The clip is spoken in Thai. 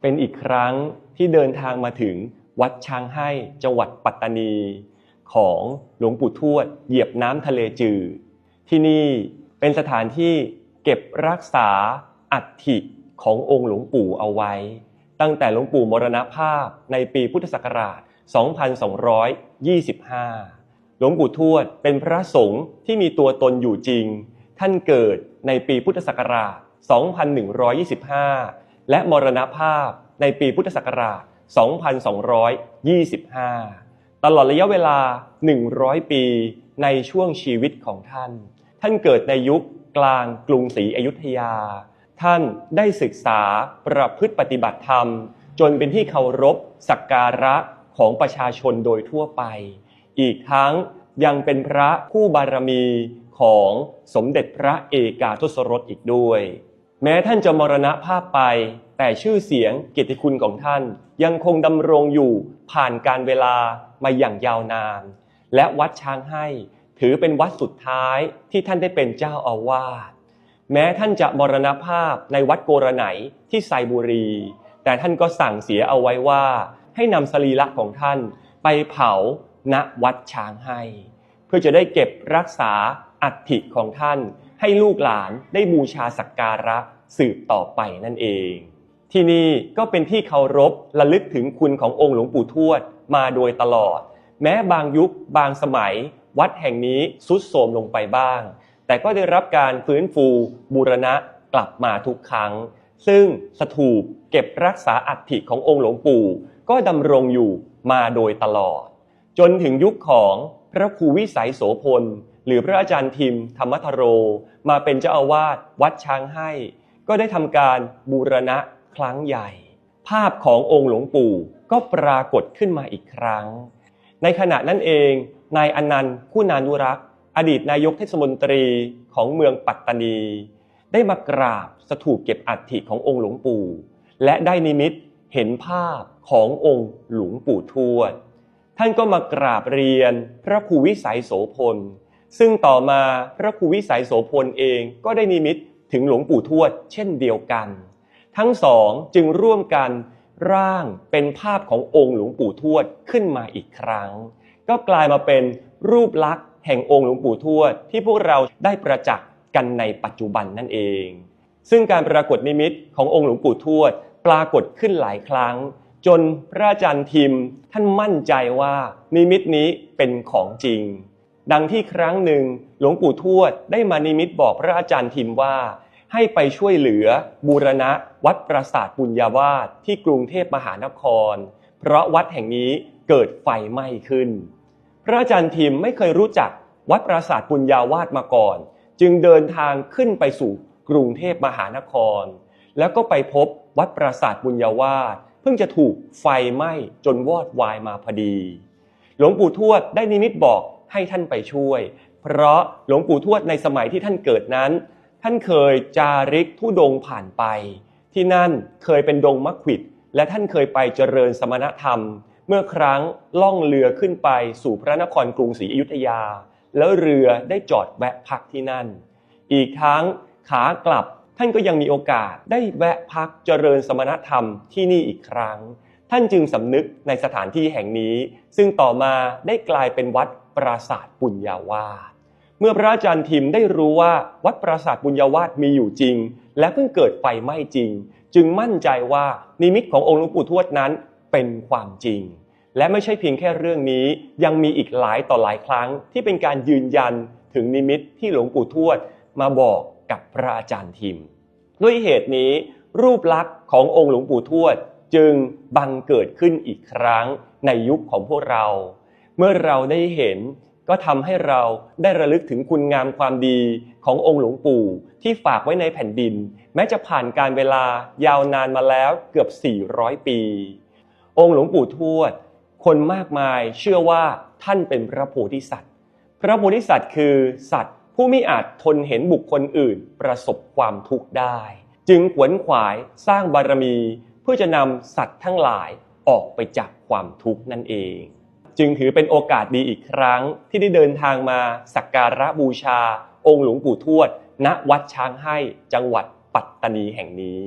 เป็นอีกครั้งที่เดินทางมาถึงวัดช้างให้จังหวัดปัตตานี ของหลวงปู่ทวด เหยียบน้ำทะเลจืดที่นี่เป็นสถานที่เก็บรักษาอัฐิขององค์หลวงปู่เอาไว้ ตั้งแต่หลวงปู่มรณภาพในปีพุทธศักราช 2225 หลวงปู่ทวดเป็นพระสงฆ์ที่มีตัวตนอยู่จริง ท่านเกิดในปีพุทธศักราช 2125 และมรณภาพในปีพุทธศักราช 2225 ตลอดระยะเวลา 100 ปีในช่วงชีวิตของท่าน ท่านเกิดในยุคกลางกรุงศรีอยุธยา ท่านได้ศึกษาประพฤติปฏิบัติธรรม จนเป็นที่เคารพสักการะของประชาชนโดยทั่วไป อีกทั้งยังเป็นพระผู้บารมีของสมเด็จพระเอกาทศรสอีกด้วย แม้ท่านจะมรณภาพไป แต่ชื่อเสียงเกียรติคุณของท่านยังคงดำรงอยู่ผ่านการเวลามาอย่างยาวนาน และวัดช้างให้ถือเป็นวัดสุดท้ายที่ท่านได้เป็นเจ้าอาวาสแม้ท่านจะมรณภาพในวัดโกระไหนที่ไซบุรี แต่ท่านก็สั่งเสียเอาไว้ว่า ให้นำสรีระของท่านไปเผาณวัดช้างให้ เพื่อจะได้เก็บรักษาอัฐิของท่านให้ลูกหลานได้บูชาสักการะ สืบต่อไปนั่นเอง ที่นี่ก็เป็นที่เคารพระลึกถึงคุณขององค์หลวงปู่ทวดมาโดยตลอด แม้บางยุคบางสมัย วัดแห่งนี้สุดโทรมลงไปบ้าง แต่ก็ได้รับการฟื้นฟูบูรณะกลับมาทุกครั้ง ซึ่งสถูปเก็บรักษาอัฐิขององค์หลวงปู่ ก็ดำรงอยู่มาโดยตลอด จนถึงยุคของพระครูวิสัยโสพลหรือพระอาจารย์ทิม ธรรมทโร มาเป็นเจ้าอาวาสวัดช้างให้ ก็ได้ทำการบูรณะครั้งใหญ่ ภาพขององค์หลวงปู่ก็ปรากฏขึ้นมาอีกครั้ง ในขณะนั้นเองนายอนันต์คุณานุรักษ์ อดีตนายกเทศมนตรีของเมืองปัตตานี ได้มากราบสถูปเก็บอัฐิขององค์หลวงปู่ และได้นิมิตเห็นภาพขององค์หลวงปู่ทวด ท่านก็มากราบเรียนพระครูวิสัยโสพล ซึ่งต่อมาพระครูวิสัยโสพลเองก็ได้นิมิต ถึงหลวงปู่ทวดเช่นเดียวกัน ทั้งสองจึงร่วมกันร่างเป็นภาพขององค์หลวงปู่ทวดขึ้นมาอีกครั้ง ก็กลายมาเป็นรูปลักษณ์แห่งองค์หลวงปู่ทวดที่พวกเราได้ประจักษ์กันในปัจจุบันนั่นเอง ซึ่งการปรากฏนิมิตขององค์หลวงปู่ทวดปรากฏขึ้นหลายครั้ง จนพระอาจารย์ทิมท่านมั่นใจว่านิมิตนี้เป็นของจริง ดังที่ครั้งหนึ่งหลวงปู่ทวดได้มานิมิตบอกพระอาจารย์ทิมว่า ให้ไปช่วยเหลือบูรณะวัดปราสาทปุญญาวาสที่กรุงเทพมหานคร เพราะวัดแห่งนี้เกิดไฟไหม้ขึ้น พระอาจารย์ทิมไม่เคยรู้จักวัดปราสาทปุญญาวาสมาก่อน จึงเดินทางขึ้นไปสู่กรุงเทพมหานคร แล้วก็ไปพบวัดปราสาทปุญญาวาสเพิ่งจะถูกไฟไหม้จนวอดวายมาพอดี หลวงปู่ทวดได้นิมิตบอก ให้ท่านไปช่วย เพราะหลวงปู่ทวดในสมัยที่ท่านเกิดนั้น ท่านเคยจาริกทุดงผ่านไป ที่นั่นเคยเป็นดงมะขวิดและท่านเคยไปเจริญสมณธรรม เมื่อครั้งล่องเรือขึ้นไปสู่พระนครกรุงศรีอยุธยา แล้วเรือได้จอดแวะพักที่นั่น อีกทั้งขากลับท่านก็ยังมีโอกาสได้แวะพักเจริญสมณธรรมที่นี่อีกครั้ง ท่านจึงสำนึกในสถานที่แห่งนี้ ซึ่งต่อมาได้กลายเป็นวัด ปราสาทปุญญาวาสเมื่อพระอาจารย์ทิมได้รู้ว่าวัดปราสาทปุญญาวาสมีอยู่จริง และเพิ่งเกิดไฟไหม้จริง จึงมั่นใจว่านิมิตขององค์หลวงปู่ทวดนั้นเป็นความจริง และไม่ใช่เพียงแค่เรื่องนี้ ยังมีอีกหลายต่อหลายครั้งที่เป็นการยืนยันถึงนิมิตที่หลวงปู่ทวดมาบอกกับพระอาจารย์ทิม ด้วยเหตุนี้ รูปลักษณ์ขององค์หลวงปู่ทวดจึงบังเกิดขึ้นอีกครั้งในยุคของพวกเรา เมื่อเราได้เห็นก็ทำให้เราได้ระลึกถึงคุณงามความดีขององค์หลวงปู่ที่ฝากไว้ในแผ่นดิน แม้จะผ่านการเวลายาวนานมาแล้วเกือบ 400 ปี องค์หลวงปู่ทวด คนมากมายเชื่อว่าท่านเป็นพระโพธิสัตว์ พระโพธิสัตว์คือสัตว์ผู้ไม่อาจทนเห็นบุคคลอื่นประสบความทุกข์ได้ จึงขวนขวายสร้างบารมี เพื่อจะนำสัตว์ทั้งหลายออกไปจากความทุกข์นั่นเอง จึงถือเป็นโอกาสดีอีกครั้ง ที่ได้เดินทางมาสักการะบูชา องค์หลวงปู่ทวด ณวัดช้างให้จังหวัดปัตตานีแห่งนี้